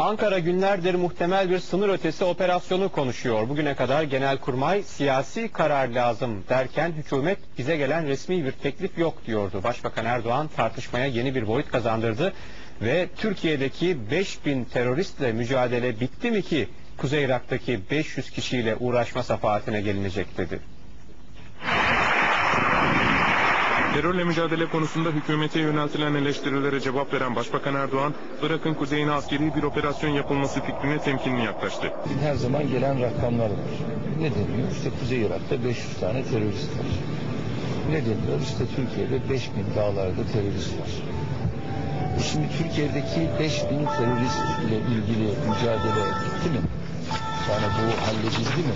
Ankara günlerdir muhtemel bir sınır ötesi operasyonu konuşuyor. Bugüne kadar Genelkurmay siyasi karar lazım derken hükümet bize gelen resmi bir teklif yok diyordu. Başbakan Erdoğan tartışmaya yeni bir boyut kazandırdı ve Türkiye'deki 5000 teröristle mücadele bitti mi ki Kuzey Irak'taki 500 kişiyle uğraşma safahatine gelinecek dedi. Terörle mücadele konusunda hükümete yöneltilen eleştirilere cevap veren Başbakan Erdoğan, Irak'ın kuzeyine askeri bir operasyon yapılması fikrine temkinli yaklaştı. Her zaman gelen rakamlar var. Ne deniyor? İşte Kuzey Irak'ta 500 tane terörist var. Ne deniyor? İşte Türkiye'de 5000 dağlarda terörist var. E Şimdi Türkiye'deki 5000 teröristle ilgili mücadele bitti mi? Yani bu halledildi mi?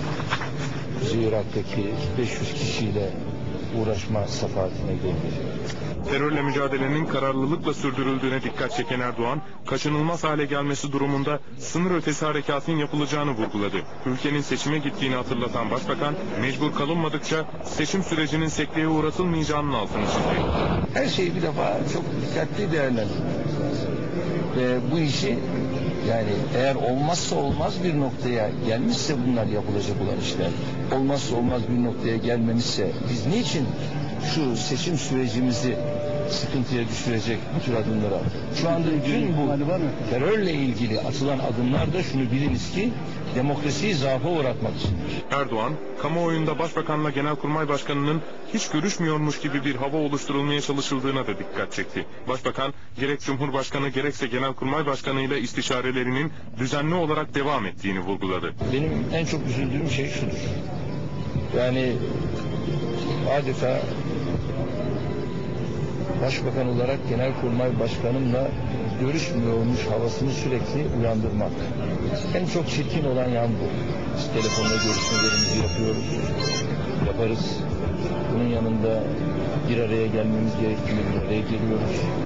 Kuzey Irak'taki 500 kişiyle uğraşma safahatine geldi. Terörle mücadelenin kararlılıkla sürdürüldüğüne dikkat çeken Erdoğan, kaçınılmaz hale gelmesi durumunda sınır ötesi harekatın yapılacağını vurguladı. Ülkenin seçime gittiğini hatırlatan Başbakan, mecbur kalınmadıkça seçim sürecinin sekteye uğratılmayacağının altını çizdi. Her şeyi bir defa çok dikkatli değerlendirmemiz Ve bu işi yani eğer olmazsa olmaz bir noktaya gelmişse bunlar yapılacak olan işler, olmazsa olmaz bir noktaya gelmemişse biz niçin şu seçim sürecimizi sıkıntıya düşürecek bu tür adımları attık? Şu anda bütün bu terörle ilgili atılan adımlar da şunu biliniz ki demokrasiyi zaafa uğratmak içindir. Erdoğan, kamuoyunda Başbakanla Genelkurmay Başkanı'nın hiç görüşmüyormuş gibi bir hava oluşturulmaya çalışıldığına da dikkat çekti. Başbakan, gerek Cumhurbaşkanı gerekse Genelkurmay Başkanı ile istişarelerinin düzenli olarak devam ettiğini vurguladı. Benim en çok üzüldüğüm şey şudur. Yani adeta Başbakan olarak Genelkurmay Başkanımla görüşmüyormuş havasını sürekli uyandırmak. En çok çirkin olan yan bu. Biz telefonla görüşmelerimizi yapıyoruz, yaparız. Bunun yanında bir araya gelmemiz gerektiğinde bir araya geliyoruz.